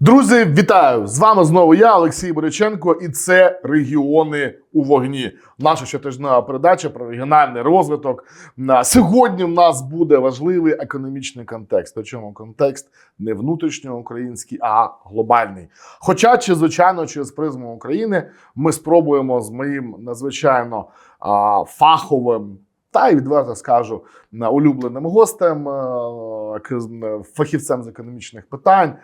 Друзі, вітаю! З вами знову я, Олексій Боряченко, і це регіони у вогні. Наша щотижнева передача про регіональний розвиток. Сьогодні в нас буде важливий економічний контекст. Причому контекст не внутрішньоукраїнський, а глобальний. Хоча, чи звичайно, через призму України ми спробуємо з моїм надзвичайно фаховим. Та й відверто скажу улюбленим гостем, е, фахівцем з економічних питань,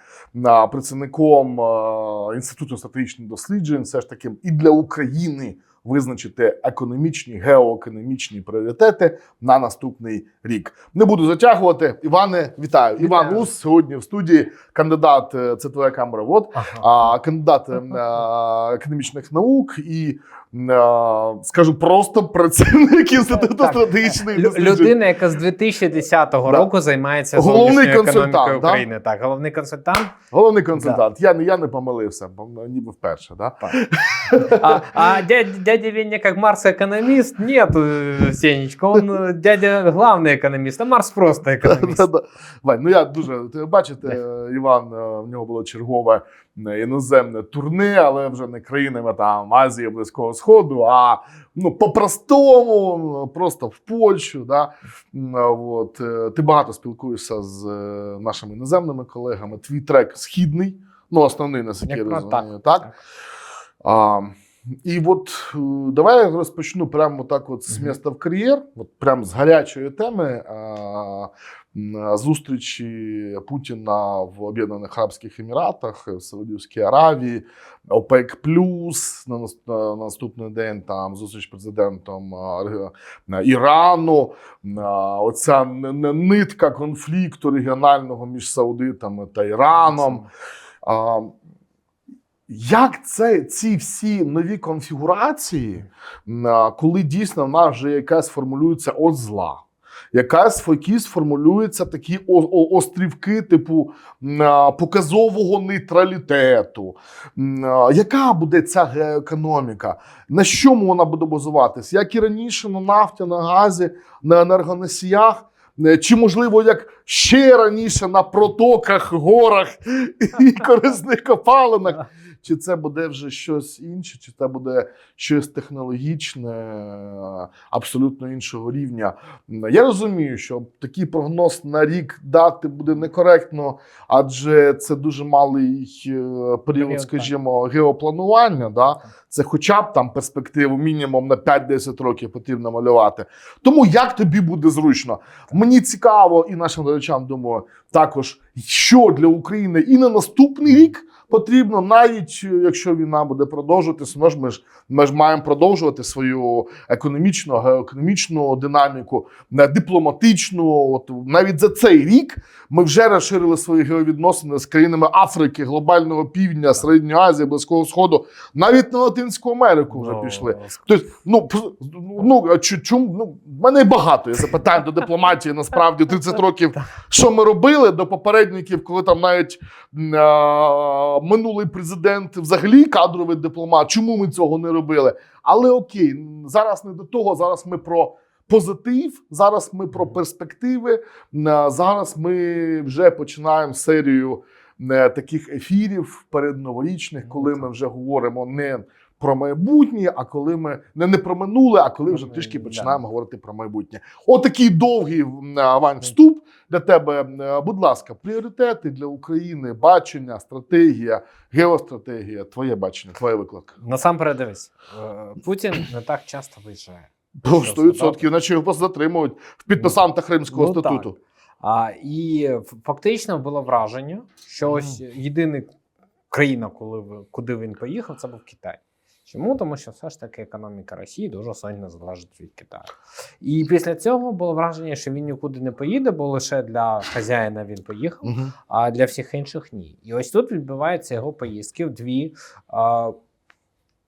працівником е, інституту стратегічних досліджень, все ж таки і для України визначити економічні, геоекономічні пріоритети на наступний рік. Не буду затягувати. Іване, вітаю. Іван Вітаю. Рус сьогодні в студії кандидат. е, Це твоя камера. Вот а, кандидат е, економічних наук і скажу просто працівник інституту Так. стратегічних Лю- досліджень. Людина, яка з 2010 Да. року займається Головний зовнішньою консультант, економікою да? України. Так, головний консультант. Головний консультант. Я не я не помилився, бо ніби вперше. Да? А, а дядя, дядя Веня как Марс-экономист? Нет, э, Сенечка, он э, дядя главный экономист, а Марс просто экономист. Да-да. Вань, ну я дуже ти бачите, Іван е, в нього було чергове е, іноземне турне, але вже не країнами там Азії, Близького Сходу, а ну по-простому, просто в Польщу. Да? От, е, ти багато спілкуєшся з е, нашими іноземними колегами. Твій трек східний, ну основний я Як про- розумію, так? А, і от е, давай я розпочну прямо так, от з міста в кар'єр, от прямо з гарячої теми а, зустрічі Путіна в Об'єднаних Арабських Еміратах, в Саудівській Аравії, ОПЕК Плюс на, наступний день там зустріч з президентом Ірану. Оця н- н- нитка конфлікту регіонального між Саудитами та Іраном. Як це ці всі нові конфігурації, коли дійсно в нас вже якась формулюється от зла, якась якісь формулюються такі острівки, типу показового нейтралітету. Яка буде ця геоекономіка? На чому вона буде базуватись? Як і раніше на нафті, на газі, на енергоносіях? Е, Чи можливо, як ще раніше на протоках, горах і корисних копалинах? Чи це буде вже щось інше, чи це буде щось технологічне, абсолютно іншого рівня? Я розумію, що такий прогноз на рік дати буде некоректно, адже це дуже малий е, період, Період, скажімо, геопланування. Да? Це хоча б там перспективу мінімум на 5-10 років потрібно малювати. Тому як тобі буде зручно? Мені цікаво, і нашим глядачам думаю, також що для України і на наступний рік потрібно, навіть е, якщо війна буде продовжуватися, ну ж ми ж ми ж маємо продовжувати свою економічну, геоекономічну динаміку, е, дипломатичну. От навіть за цей рік ми вже розширили свої геовідносини з країнами Африки, глобального півдня, Середньої Азії, Близького Сходу, навіть на Латинську Америку вже Ну, пішли. Тобто, ну ну чому ну в мене багато є запитань до дипломатії. Насправді 30 років. Що ми робили до попередників, коли там навіть а, минулий президент взагалі кадровий дипломат. Чому ми цього не робили? Але окей, зараз не до того. Зараз ми про. Позитив, зараз ми про перспективи. Зараз ми вже починаємо серію е, таких ефірів передноворічних, коли ми вже говоримо не про майбутнє, а коли ми не, не про минуле, а коли вже трішки починаємо говорити про майбутнє. Отакий довгий м, Вань, вступ для тебе. Будь ласка, пріоритети для України, бачення, стратегія, геостратегія, твоє бачення, твоя викладка. Насамперед дивись, е, Путін не так часто виїжджає. По Що 100%, його просто затримують в підписанта Кримського Ну, так. статуту. А, і фактично було враження, що ось єдина країна, коли куди він поїхав, це був Китай. Чому? Тому що все ж таки економіка Росії дуже сильно залежить від Китаю. І після цього було враження, що він нікуди не поїде, бо лише для хазяїна він поїхав, Угу. а для всіх інших ні. І ось тут відбуваються його поїздки в дві. А,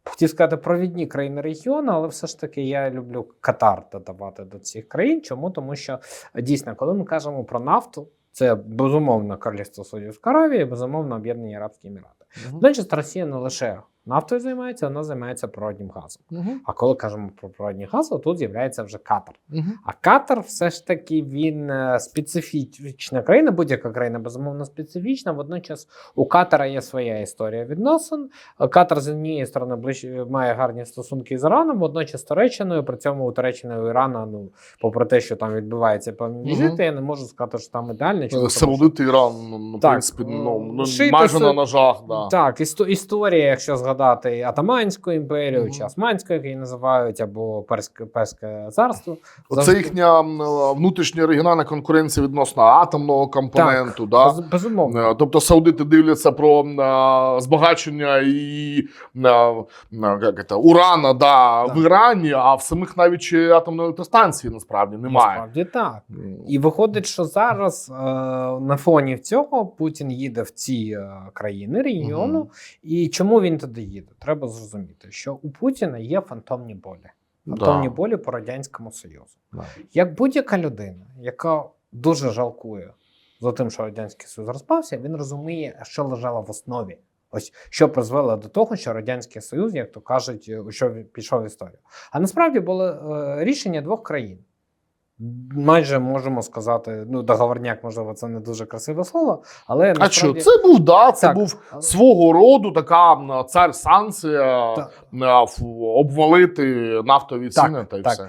Хотів сказати провідні країни регіону, але все ж таки я люблю Катар додавати до цих країн. Чому? Тому що дійсно, коли ми кажемо про нафту, це безумовно Королівство Саудівської Аравії, безумовно Об'єднані Арабські Емірати. Значить, Росія не лише нафтою займається, вона займається природнім газом. Мгм. А коли кажемо про природний газ, то тут з'являється вже Катар. Мгм. А Катар все ж таки він е, специфічна країна, будь-яка країна безумовно специфічна. Водночас у Катара є своя історія відносин. Катар з однієї сторони ближ... має гарні стосунки з Іраном, водночас з Туреччиною. При цьому у Туреччини у Ірана, ну попри те, що там відбуваються певні візити, я не можу сказати, що там ідеально. Чому? Тому що- Іран, ну, ну, в Так, принципі, ну, е, ну, майже на ножах. Да. Так, історія, якщо згадати Атаманську імперію Мгм. чи Османську, як її називають, або Перське, Перське царство. Оце завжди- їхня внутрішня регіональна конкуренція відносно атомного компоненту. да? Без- безумовно. Е, Тобто саудити дивляться про е, збагачення і е, е, як це, урана да, Так. в Ірані, а в самих навіть атомної електростанції насправді немає. Насправді так. І виходить, що зараз е, на фоні цього Путін їде в ці країни регіону. Мгм. І чому він туди їде? Треба зрозуміти, що у Путіна є фантомні болі. Фантомні Да. болі по радянському союзу. Да. Як будь-яка людина, яка дуже жалкує за тим, що радянський союз розпався, він розуміє, що лежало в основі. Ось що призвело до того, що радянський союз, як то кажуть, у що пішов в історію. А насправді було е, рішення двох країн. Майже можемо сказати, ну договорняк, можливо, це не дуже красиве слово, але А що, насправді, це був да, це Так. був свого роду така на цар санкція Так. м, обвалити нафтові Так, ціни та й так. все.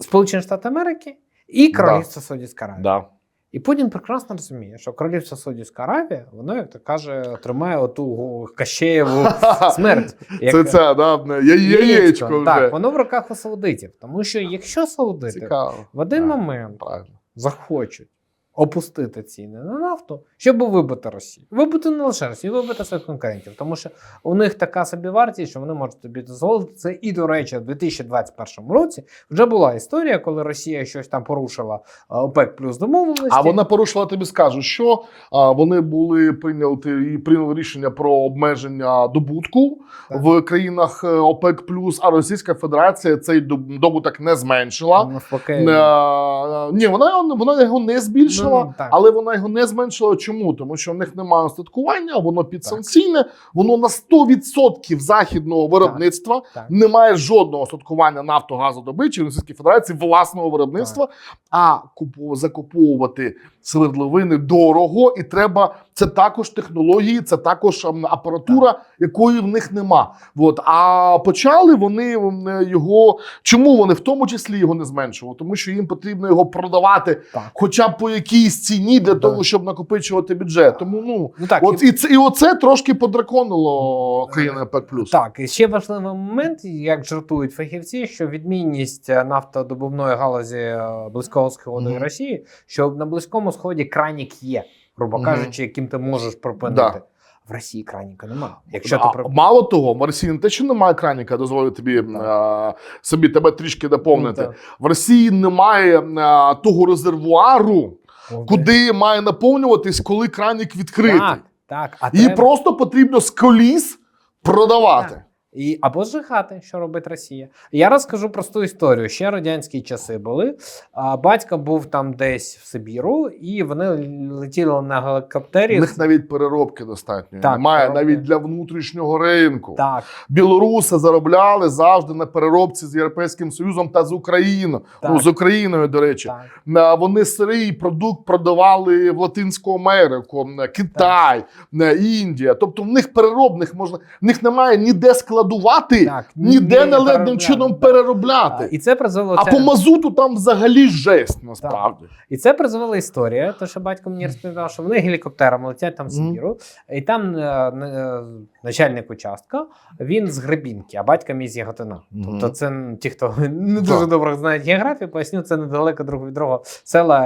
Сполучені Штати Америки і Королівство Саудівська Аравія. Да. І Путін прекрасно розуміє, що королівство Саудівська Аравія, воно, як то каже, тримає оту Кащеєву смерть. як- Це це, да, я- яєчко вже. Так, воно в руках у саудитів. Тому що якщо саудити Цікаво. в один момент Правильно. захочуть опустити ціни на нафту, щоб вибити Росію. Вибити не лише Росію, вибити своїх конкурентів. Тому що у них така собі вартість, що вони можуть собі дозволити це. І, до речі, в 2021 році вже була історія, коли Росія щось там порушила е, ОПЕК плюс домовленості. А вона порушила тобі скажу, що вони були прийняли і прийняли рішення про обмеження добутку Так. в країнах е, ОПЕК а Російська Федерація цей добуток не зменшила. навпаки. Е, ні, вона, вона його не збільшила, Ну, так. але вона його не зменшила. Чому? Тому що в них немає остаткування, воно підсанкційне, воно на 100% західного виробництва. Так. Немає жодного остаткування нафтогазодобичі в Російській Федерації власного виробництва, а купу- закуповувати свердловини дорого, і треба. Це також технології, це також ем, апаратура, якої в них нема. От а почали вони його. Чому вони в тому числі його не зменшували? Тому що їм потрібно його продавати, Так. хоча б по якійсь ціні для того, щоб накопичувати бюджет. Тому ну Ну, так, от і- це і оце трошки подраконило країни ОПЕК+. Так, і ще важливий момент, як жартують фахівці, що відмінність е, нафтодобувної галузі е, близького сходу і Росії, що на близькому сході кранік є, грубо кажучи, яким ти можеш припинити. Да. В Росії краніка немає. Якщо ти А. Мало того, в Росії не те, що немає краніка, дозволю тобі е, собі тебе трішки доповнити. Ну, В Росії немає е, того резервуару, куди має наповнюватись, коли краник відкритий. Так, так. А І треба- просто потрібно з коліс продавати. І, або зжигати, що робить Росія. Я розкажу просту історію. Ще радянські часи були. А, батько був там десь в Сибіру, і вони летіли на гелікоптері. У них навіть переробки достатньо. Так, немає переробки. навіть для внутрішнього ринку. Так, Білоруси заробляли завжди на переробці з Європейським Союзом та з Україною. Ну, з Україною, до речі. так. Вони сирий продукт продавали в Латинську Америку, Китай, е, Індія. Тобто в них переробних можна, в них немає ніде складувати, Так, ніде ні, належним чином так. переробляти. І це призвело А це, по мазуту там взагалі жесть насправді. і це призвела історія. То що батько мені розповідав, що вони гелікоптером летять там в. Сибіру, і там е, е, начальник участка, він з Гребінки, а батька мій з Яготина. Мгм. Тобто, це ті, хто не дуже Так. добре знають географію, поясню, це недалеко друг від другого села,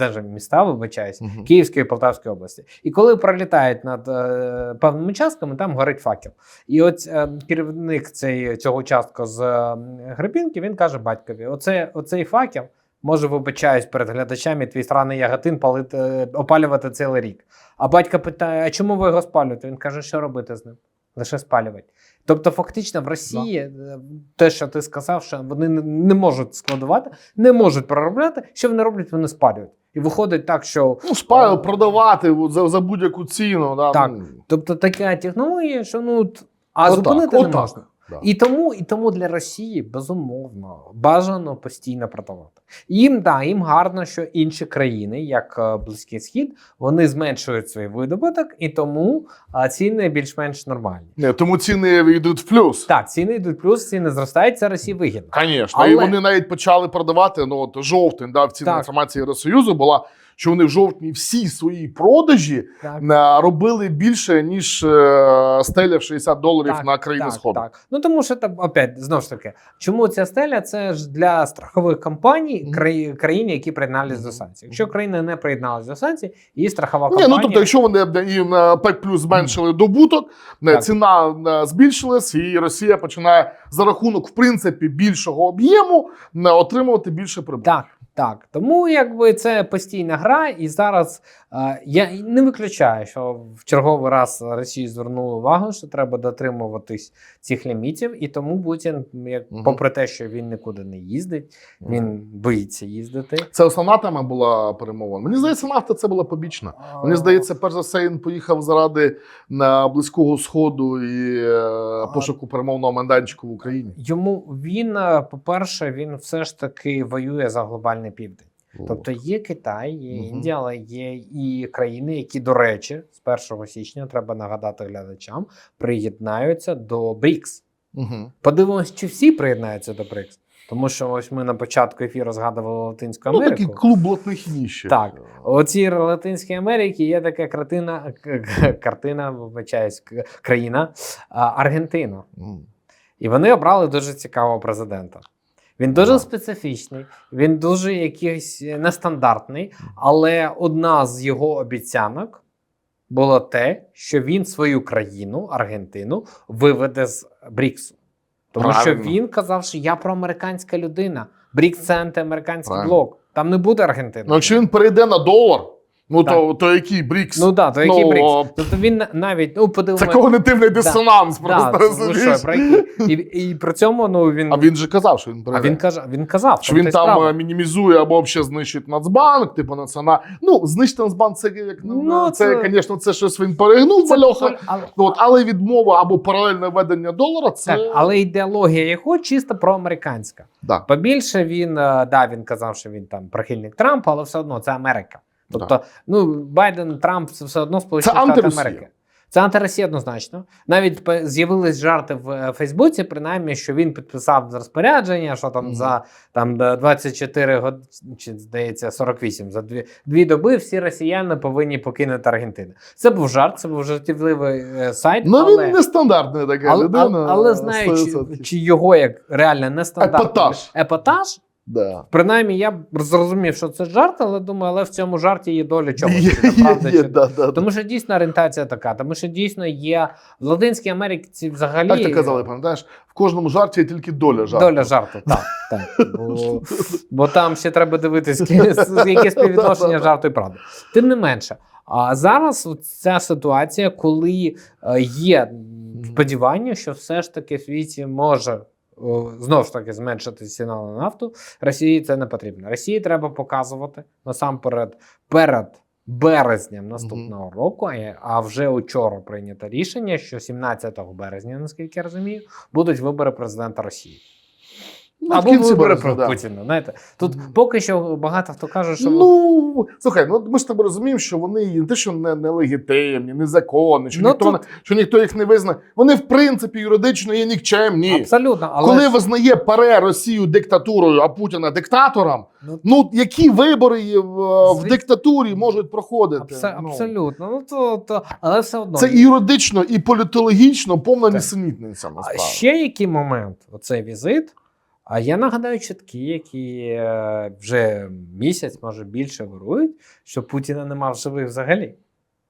е, міста, вибачаюсь. Мгм. Київської і Полтавської області. І коли пролітають над е, певними участками, там горить факел. І от е, керівник цей, цього участку з е, Гребінки, він каже батькові: оце, оцей факел може, вибачаюсь перед глядачами, твій сраний яготин палити, е, опалювати цілий рік. А батько питає: а чому ви його спалюєте? Він каже, що робити з ним? Лише спалювати. Тобто, фактично, в Росії е, те, що ти сказав, що вони не- можуть складувати, не можуть переробляти. Що вони роблять? Вони спалюють. І виходить так, що Ну, спаю продавати за, за будь-яку ціну. Да? Так. ну. Тобто така технологія, що ну. А Отак, зупинити не отак. можна. Да. І тому, і тому для Росії безумовно бажано постійно продавати. Їм да, їм гарно, що інші країни, як е, Близький Схід, вони зменшують свій видобуток, і тому ціни більш-менш нормальні. Ні, тому ціни йдуть в плюс. Так, ціни йдуть плюс, ціни зростають, це Росії вигідно. Звісно, Але- і вони навіть почали продавати. Ну от жовтень, да, офіційна Так. інформація Євросоюзу була, що вони в жовтні всі свої продажі Так. е, робили більше ніж е, стеля в 60 доларів Так, на країни так, сходу. Так. Ну тому що там опять знову ж таки, чому ця стеля? Це ж для страхових компаній краї- країн, які приєднались до санкцій. Якщо країна не приєдналась до санкцій, її страхова Ні, компанія. ну тобто, якщо вони б їм е, ПЕК плюс зменшили добуток, Так. ціна збільшилась, і Росія починає за рахунок в принципі більшого об'єму отримувати більше прибутку. Так, так. Тому якби це постійна гра, і зараз е, я не виключаю, що в черговий раз Росія звернула увагу, що треба дотримуватись цих лімітів, і тому Путін, як Мгм. попри те, що він нікуди не їздить, він боїться їздити. Це основна тема була перемовин. Мені здається, нафта це була побічна. Мені здається, перш за все він поїхав заради на близького сходу і е, пошуку перемовного майданчику в Україні. Йому він, е, по-перше, він все ж таки воює за глобальний південь. Тобто є Китай, є. Індія, але є і країни, які, до речі, з 1 січня треба нагадати глядачам, приєднаються до БРІКС. Угу. Подивимось, чи всі приєднаються до БРІКС. Тому що ось ми на початку ефіру згадували Латинську Ну, Америку. такий клуб блатних. Так. У цій Латинській Америці є така картина, картина, вибачаюсь, країна Аргентина. М. І вони обрали дуже цікавого президента. Він дуже Да. специфічний, він дуже якийсь нестандартний, але одна з його обіцянок було те, що він свою країну, Аргентину, виведе з Бріксу. Тому Правильно. що він казав, що я проамериканська людина. Брікс це антиамериканський Правильно. блок. Там не буде Аргентини. Ну, якщо він перейде на долар, ну то, Так. то який Брікс? Ну так, то який Ну, Брікс? Тобто він навіть ну Це когнитивний дисонанс. Да, просто це, ну, розумієш? що, про який? і, і при цьому ну він А він же казав, що він а перейде. він каже, він казав, що він там справа. е, мінімізує або ще знищить Нацбанк, типу націонал. Ну, знищити Нацбанк, це як ну, Ну, це, це- звісно, це щось він перегнув, Це Мальоха. але, От, але відмова або паралельне введення долара це. так, але ідеологія його чисто проамериканська. Да. Побільше він е, да, він казав, що він там прихильник Трампа, але все одно це Америка. Тобто, ну Байден, Трамп це все одно Сполучені Це Штати. Америки. Це антиросія однозначно. Навіть з'явились жарти в е, Фейсбуці, принаймні, що він підписав розпорядження, що там Мгм. за там 24 години, чи здається 48, за дві, дві доби всі росіяни повинні покинути Аргентину. Це був жарт, це був жартівливий е, сайт. Ну але... він нестандартна така людина. але, але знаючи, чи його як реально нестандартний Епатаж. епатаж, Да. принаймні я б зрозумів, що це жарт, але думаю, але в цьому жарті є доля чогось. Є, є, правда, є, чи- да, да. Тому що дійсно орієнтація така, тому що дійсно є в Латинській Америці взагалі Так ти казали, пам'ятаєш, в кожному жарті є тільки доля жарту. доля жарту. Так, так. Бо, бо там ще треба дивитись, яке співвідношення жарту і правди. Тим не менше, а зараз ця ситуація, коли е, є сподівання, що все ж таки в світі може. Знову ж таки, зменшити ціна на нафту. Росії це не потрібно. Росії треба показувати насамперед перед березням наступного року. а- А вже учора прийнято рішення, що 17 березня, наскільки я розумію, будуть вибори президента Росії. Ну, в Або кінці вибори березня, про да. Путіна. Знаєте, тут поки що багато хто каже, що Ну, слухай, ну ми ж тебе розуміємо, що вони не те, що не, нелегітимні, незаконні, що, Ну, ніхто, тут- не- що ніхто їх не визнає. Вони, в принципі, юридично є нікчемні. абсолютно, але Коли визнає ПАРЕ Росію диктатурою, а Путіна диктатором, ну, ну які вибори в, в диктатурі можуть проходити? абса- Ну, абсолютно. Ну то, то але все одно Це і юридично, і політологічно повна нісенітниця А насправді. ще який момент оцей візит. А я нагадаю чіткі, які е, вже місяць, може більше вирують, що Путіна нема в живих взагалі.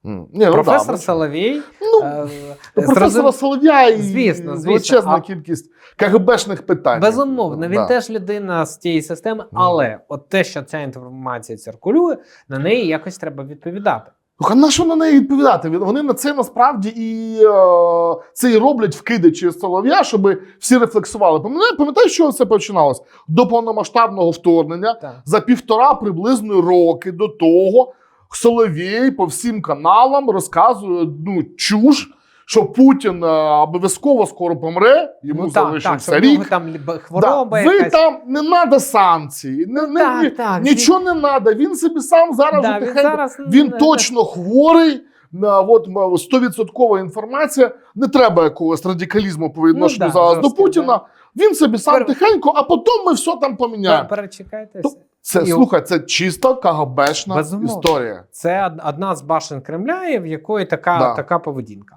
М. Ні, ну, Професор да, ну, Соловій. Ну, е, Ну, зрозум- професора Солов'я і Звісно, звісно. величезна А- кількість КГБшних питань. Безумовно, він Да. теж людина з тієї системи, але от те, що ця інформація циркулює, на неї якось треба відповідати. Слухай, на що на неї відповідати? Вони на це насправді і е, це і роблять вкидачі Солов'я, щоб всі рефлексували. Пам'ятаєш, пам'ятаєш, що це починалось? До повномасштабного вторгнення Так. за півтора приблизно роки до того Соловій по всім каналам розказує ну, чуш, що Путін е, обов'язково скоро помре, йому ну, так, залишився так, що рік. там либо Да. хвороба Ви якась. там не треба санкції, не, не, так, ні- так, нічого не треба. Він собі сам зараз да, він зараз він точно хворий. На от 100% інформація. Не треба якогось радикалізму по відношенню Ну да, зараз до Путіна. да. Він собі сам Пер- тихенько, а потім ми все там поміняємо. Перечекайте. Це І- слухай, це чисто КГБшна Безумовно. історія. Це одна з башен Кремля, в якої така, Да. така поведінка.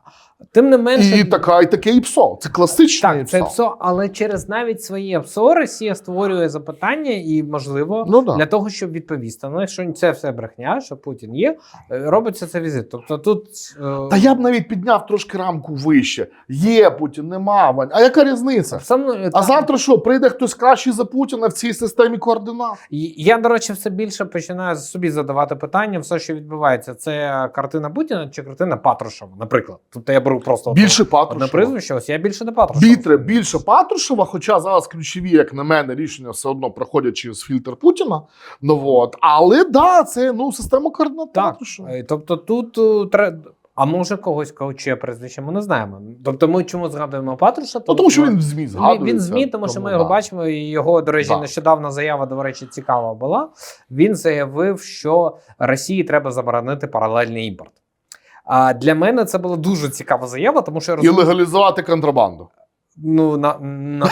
Тим не менше, І така, і таке ІПСО. Це класичне так, ІПСО. це ПСО, але через навіть своє ПСО Росія створює запитання, і можливо Ну, да. для того, щоб відповісти. Ну, якщо це все брехня, що Путін є, е, робиться це візит. Тобто тут е, Та я б навіть підняв трошки рамку вище. Є Путін, нема Вань. А яка різниця? сам, А завтра що, прийде хтось кращий за Путіна в цій системі координат? І Я, до речі, все більше починаю собі задавати питання, все, що відбувається, це картина Путіна чи картина Патрушева, наприклад. Тобто я беру просто Більше Патрушева. прізвище, ось я більше до Патрушева. Бітре більше Патрушева, хоча зараз ключові, як на мене, рішення все одно проходять через фільтр Путіна. Ну от. Але да, це ну система координат Так. Патрушева. Е, Тобто тут треба. А може когось кого чиє прізвище, ми не знаємо. Тобто ми чому згадуємо Патруша? Ну, тому що він в ЗМІ згадується. він ЗМІ, тому що ми да. його бачимо. І його, до речі, Да. нещодавно заява, до речі, цікава була. Він заявив, що Росії треба заборонити паралельний імпорт. А для мене це була дуже цікава заява, тому що я І легалізувати контрабанду. Ну, на, на,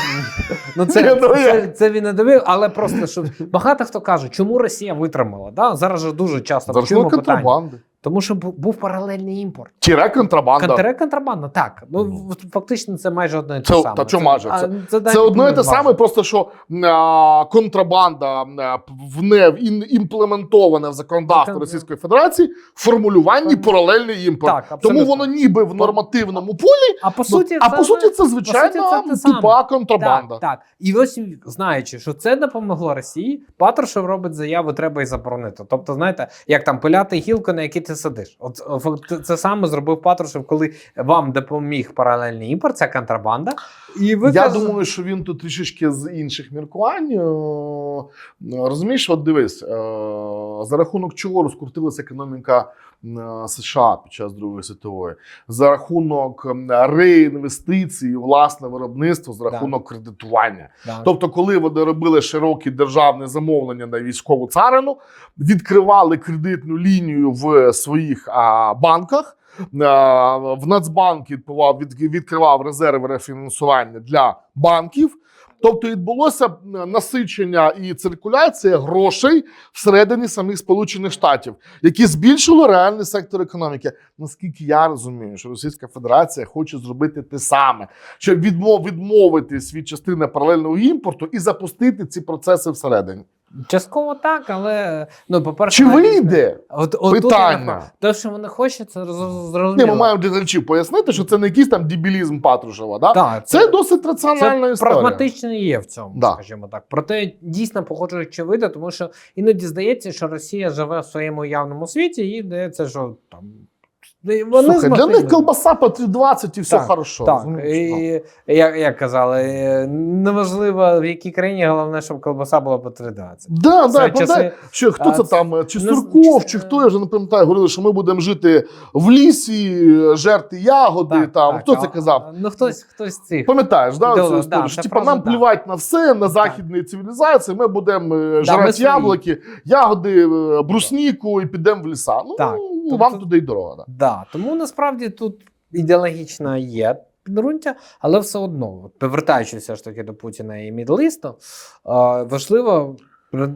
ну це, це, це він не довів, але просто що багато хто каже, чому Росія витримала. Да? Зараз же дуже часто чуємо питання. Тому що був паралельний імпорт. Тіре контрабанда. Контре контрабанда, так. Ну, Ну. фактично, це майже одне і те Це- саме. та чому майже? Це- це, Це одно і те саме, просто що а, контрабанда в не імплементована в законодавство Російської Федерації в формулюванні Так. паралельний імпорт. Так, Тому воно ніби в нормативному полі, А по ну, суті, а це, по суті, це звичайна це те саме. тупа контрабанда. Так, так. І ось знаючи, що це допомогло Росії, Патрушев робить заяву, треба і заборонити. Тобто, знаєте, як там пиляти гілку, на якій ти сидиш. От от це саме зробив Патрушев, коли вам допоміг паралельний імпорт, ця контрабанда. І ви Я каз- думаю, що він тут трішечки з інших міркувань. Е, Розумієш, от дивись, е, за рахунок чого розкрутилася економіка США під час Другої світової, за рахунок реінвестицій власне виробництво, за Да. рахунок кредитування. Да. Тобто, коли вони робили широкі державні замовлення на військову царину, відкривали кредитну лінію в своїх а, банках. В Нацбанк відкривав резерви рефінансування для банків. Тобто відбулося насичення і циркуляція грошей всередині самих Сполучених Штатів, які збільшили реальний сектор економіки. Наскільки я розумію, що Російська Федерація хоче зробити те саме, щоб відмов, відмовитись від частини паралельного імпорту і запустити ці процеси всередині. Частково так, але ну, по-перше, Чи вийде? От, от Питання. Те, що вони хочуть, це роз- Ні, ми маємо для пояснити, що це не якийсь там дебілізм Патрушева. Да? Так, Це досить раціональна це історія. прагматично є в цьому, Да. скажімо так. Проте дійсно погоджують очевидно, тому що іноді здається, що Росія живе в своєму явному світі, і здається, що там вони Слухай, для них колбаса по 3,20 і все Так, хорошо. Так. Ну. і як, як казали, неважливо в якій країні, головне, щоб колбаса була по 3,20. Да, да, часи- що хто а, це там, е, чи ну, Сурков, чи хто, я вже не пам'ятаю, говорили, що ми будемо жити в лісі, жерти ягоди. там. хто це казав? Ну, хтось, хтось цих. Пам'ятаєш, да, Да, цю історію, що типа нам да. плівати на все, на західні цивілізації, ми будемо е, ми жрати яблуки, ягоди, е, брусніку і підемо в ліса. Ну, Так, вам тобто- туди й дорога. Так. Да, тому насправді тут ідеологічно є підґрунтя, але все одно, повертаючись все ж таки до Путіна і Мідлисту, важливо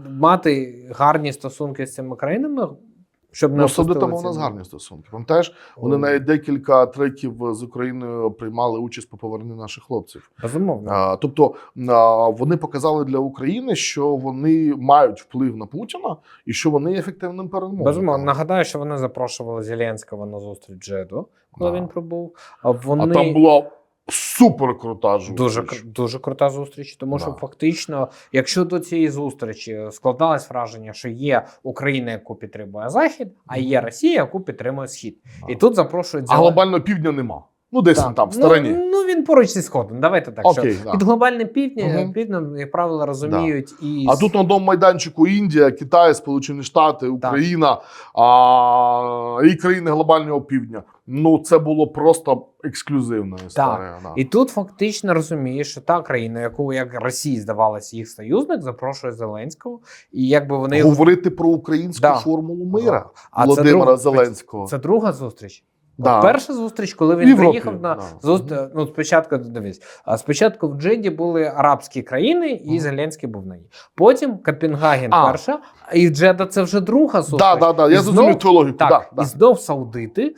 мати гарні стосунки з цими країнами, щоб не Ну, опустили Саудитами у нас гарні стосунки. Пам'ятаєш, вони навіть декілька треків з Україною приймали участь по поверненню наших хлопців. Безумовно. А, тобто а, вони показали для України, що вони мають вплив на Путіна і що вони є ефективним перемовником. Безумовно. Нагадаю, що вони запрошували Зеленського на зустріч Джеду, коли Да. він прибув. А Вони... А там була супер крута зустріч. Дуже дуже крута зустріч, тому що фактично, якщо до цієї зустрічі складалось враження, що є Україна, яку підтримує Захід, а є Росія, яку підтримує Схід, Да. і тут запрошують А глобально глобального півдня нема. Ну, десь Так. він там в стороні. Ну, ну він поруч зі сходом. Давайте так. що да. Під глобальним півднем, Мгм. півднем, як правило, розуміють і А тут на одному майданчику Індія, Китай, Сполучені Штати, Україна а, і країни глобального півдня. Ну це було просто ексклюзивна історія. Да. І тут фактично розумієш, що та країна, яку як Росії здавалася їх союзник, запрошує Зеленського, і якби вони Говорити про українську Да. формулу мира А це Володимира друга- Зеленського. Це друга зустріч. Да. Перша зустріч, коли він Європі, приїхав на да. зуст... ну, спочатку дивись. А спочатку в Джиді були арабські країни, і Мгм. Зеленський був на ній. Потім Копенгаген А. перша, і Джеда це вже друга зустріч. Да, да, да. Я зрозумів твою логіку. Так, Да, да. і знов саудити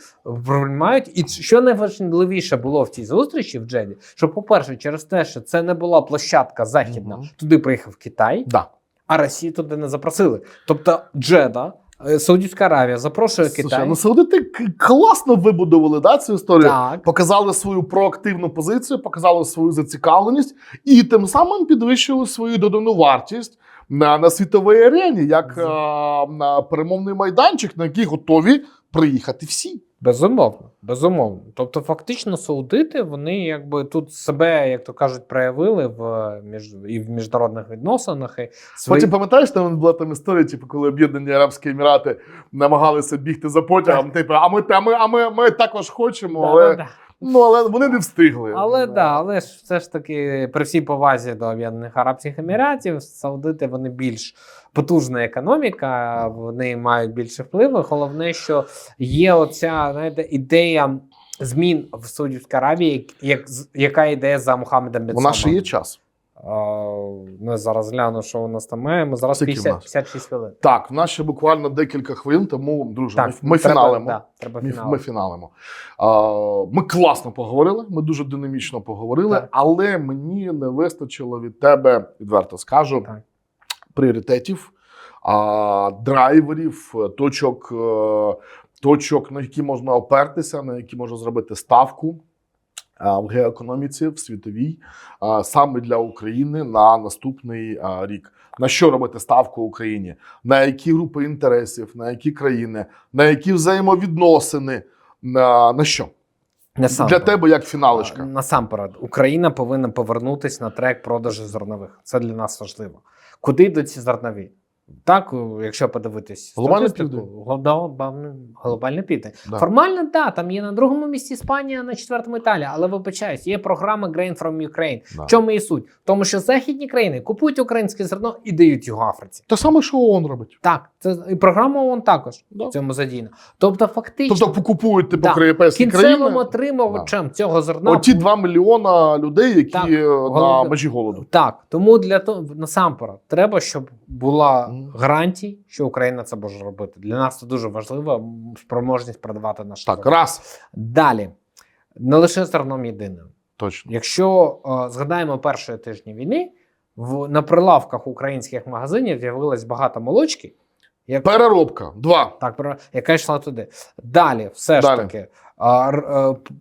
приймають. І що найважливіше було в цій зустрічі в Джеді, що, по-перше, через те, що це не була площадка західна, Мгм. туди приїхав Китай, Да. а Росію туди не запросили. Тобто Джеда, Саудівська Аравія запрошує Слушай, Китай. ну саудити класно вибудували да, цю історію. так. Показали свою проактивну позицію, показали свою зацікавленість і тим самим підвищили свою додану вартість на, на світовій арені, як а, на перемовний майданчик, на який готові приїхати всі. Безумовно, безумовно. Тобто, фактично, саудити вони якби тут себе, як то кажуть, проявили в між і в міжнародних відносинах. І свої... Потім пам'ятаєш, там була там історія, типу, коли Об'єднані Арабські Емірати намагалися бігти за потягом. Типу, а ми, а ми, а ми, ми також хочемо, Да, але, да, да. ну, але вони не встигли. Але да, але ж все ж таки, при всій повазі до Об'єднаних Арабських Еміратів, Саудити вони більш потужна економіка, вони мають більше впливу. Головне, що є оця знаєте, ідея змін в Саудівській Аравії, як, яка ідея за Мухаммедом Бен Вона ще є час. А, Ну, зараз гляну, що у нас там маємо. Зараз Скільки в 50, 56 хвилин. Так, в нас ще буквально декілька хвилин, тому, друже, ми, ми треба, фіналимо. Да, треба Ми, ми фіналимо. А, ми класно поговорили, ми дуже динамічно поговорили, Так. але мені не вистачило від тебе, відверто скажу, Так. Пріоритетів, драйверів, е, точок, е, точок, на які можна опертися, на які можна зробити ставку. В геоекономіці в світовій саме для України на наступний рік. На що робити ставку Україні? На які групи інтересів, на які країни, на які взаємовідносини, на, на що? Для тебе як фіналочка. Насамперед, Україна повинна повернутися на трек продажу зернових. Це для нас важливо. Куди йдуть ці зернові? Так, якщо подивитись статистику, південь. глобальний південь. Да. Формально, так, там є на другому місці Іспанія, на четвертому Італія, але вибачаюсь, є програма Grain from Ukraine. Да. В чому і суть? В тому, що західні країни купують українське зерно і дають його Африці. Те саме, що ООН робить. Так, це і програма ООН також Да. в цьому задіяна. Тобто, фактично, Тобто покупують типу Да. європейські кінцевим країни. отримувачем цього зерна Оті 2 мільйона людей, які Так, е, на голод- межі голоду. Так, тому для того насамперед треба, щоб була Мгм. гарантія, що Україна це може робити. Для нас це дуже важливо, спроможність продавати наш Так, товар. раз. Далі не лише зерном єдиним. Точно. Якщо е, згадаємо перші тижні війни, в на прилавках українських магазинів з'явилось багато молочки, як, Переробка. Два. так, яка йшла туди. Далі, все Далі. ж таки,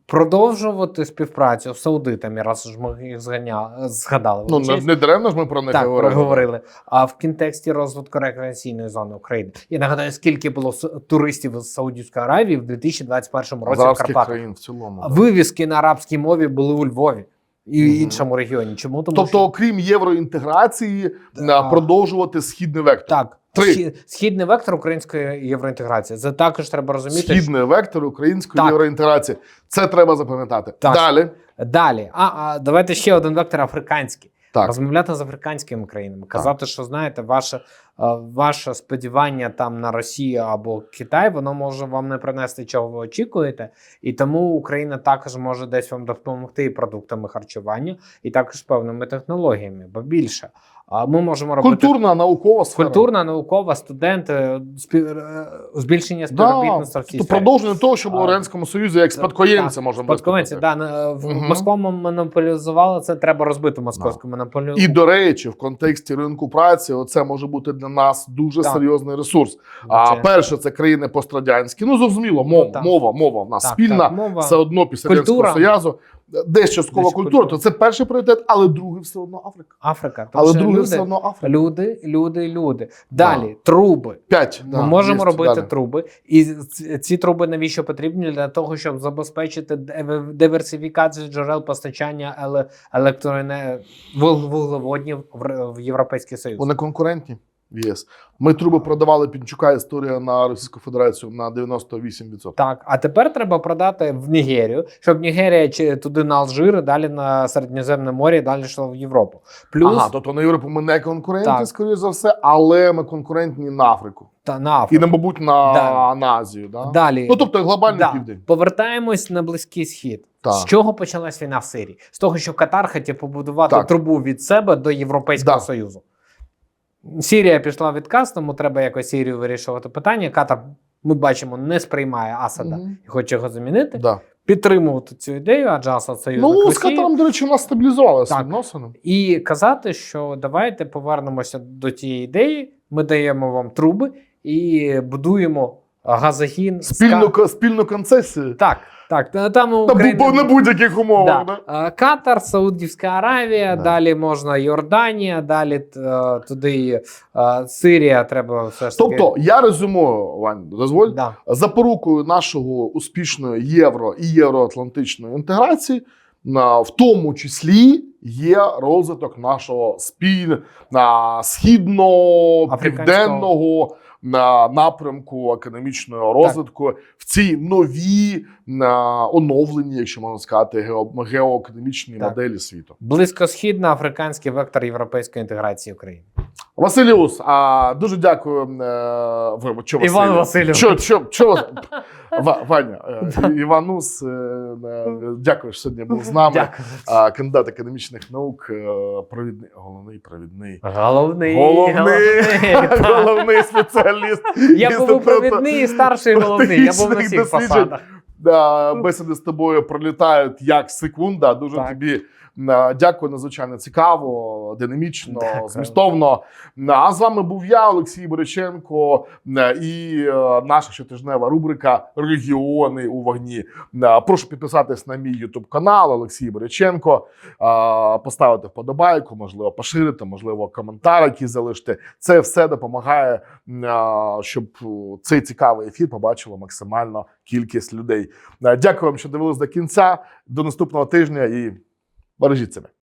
продовжувати співпрацю з саудитами, раз ж ми їх зганя, згадали. Ну, не, не даремно ж ми про них так, говорили. проговорили. А в контексті розвитку рекреаційної зони України. Я нагадаю, скільки було туристів з Саудівської Аравії в 2021 році в Карпатах. країн в цілому. Вивіски на арабській мові були у Львові і угу. іншому регіоні. Чому тому Тобто, що окрім євроінтеграції, Да. продовжувати східний вектор. так, Три. схід- східний вектор української євроінтеграції. Це також треба розуміти. що- Східний вектор української Так. євроінтеграції. Це треба запам'ятати. Далі. Далі. А, а давайте ще один вектор африканський. Так. Розмовляти з африканськими країнами, казати, що знаєте, ваше, е, ваше сподівання там на Росію або Китай, воно може вам не принести, чого ви очікуєте. І тому Україна також може десь вам допомогти і продуктами харчування, і також певними технологіями, бо більше. А ми можемо робити Культурна, наукова сфера. культурна, наукова, студенти, спів... е, збільшення співробітництва сфері. продовження того, що було в Радянському Союзі, як спадкоємця можна Спадкоємці, да, в Мгм. Москву монополізували, це треба розбити московську монополію. І до речі, в контексті ринку праці, це може бути для нас дуже Так. серйозний ресурс. А Це- перше, це країни пострадянські. Ну зрозуміло, мова, Ну, мова, мова в нас так, спільна. так, мова. Все одно після Культура. Радянського Союзу. Десь часткова культура, культура. то це перший пріоритет, але другий все одно Африка. Африка. Але другий люди, все одно Африка. люди, люди, люди. Далі труби. П'ять. Ми да, можемо є робити далі. труби, і ці- труби навіщо потрібні для того, щоб забезпечити диверсифікацію джерел постачання еле- електроене... вуг- вуглеводнів в, Європейський Союз. Вони конкурентні ЄС. Ми труби продавали Пінчука історія на Російську Федерацію на 98%. Так, а тепер треба продати в Нігерію, щоб Нігерія чи туди на Алжир, далі на Середньоземне море, далі йшло в Європу. Плюс Ага, тобто на Європу ми не конкуренти, Так. скоріш за все, але ми конкурентні на Африку. та на І, Африку. на, мабуть, на, Да. на Азію. Да? Далі Ну, тобто глобальний Да. південь. повертаємось на Близький Схід. Так. З чого почалась війна в Сирії? З того, що Катар хотів побудувати Так. трубу від себе до Європейського Да. Союзу. Сірія пішла відказ, тому треба якось Сірію вирішувати питання. Катар, ми бачимо, не сприймає Асада угу. і хоче його замінити. Да. Підтримувати цю ідею, адже Асад союзник Ну, з Катаром, до речі, у нас стабілізувалися відносини. І казати, що давайте повернемося до тієї ідеї, ми даємо вам труби і будуємо газогін. Спільну, Ка- ко- спільну концесію. Так, так. та- Там Та Україна... бу- на будь-яких умовах. Да. Да. Катар, Саудівська Аравія, Да. далі можна Йорданія, далі е, туди е, Сирія. Треба все ж таки. Тобто, я резюмую, Вань, дозволь. да. запорукою нашого успішної євро і євроатлантичної інтеграції, в тому числі є розвиток нашого спіль східно-південного напрямку економічного розвитку в цій новій на, оновленій, якщо можна сказати, гео, геоекономічній Так. моделі світу. Близькосхідно-африканський вектор європейської інтеграції України. Василіус, а дуже дякую. Е, ви, що Іван Васильович. Що, що, що, Ваня, е, Іванус, е, дякую, що сьогодні був з нами. Дякую. Кандидат академічних наук, провідний, головний провідний. Головний, Головний, головний спеціаліст. Я був провідний і старший головний. Я був на всіх посадах. Бесіди з тобою пролітають як секунда. Дуже Так. тобі е, дякую, надзвичайно цікаво, динамічно, Дякую. змістовно. А з вами був я, Олексій Бориченко, е, і е, наша щотижнева рубрика Регіони у вогні. Прошу підписатись на мій Ютуб канал Олексій Бориченко, поставити вподобайку, можливо, поширити, можливо, коментар, який залишити. Це все допомагає, щоб цей цікавий ефір побачило максимально кількість людей. Е, Дякую вам, що дивились до кінця. До наступного тижня і бережіть себе.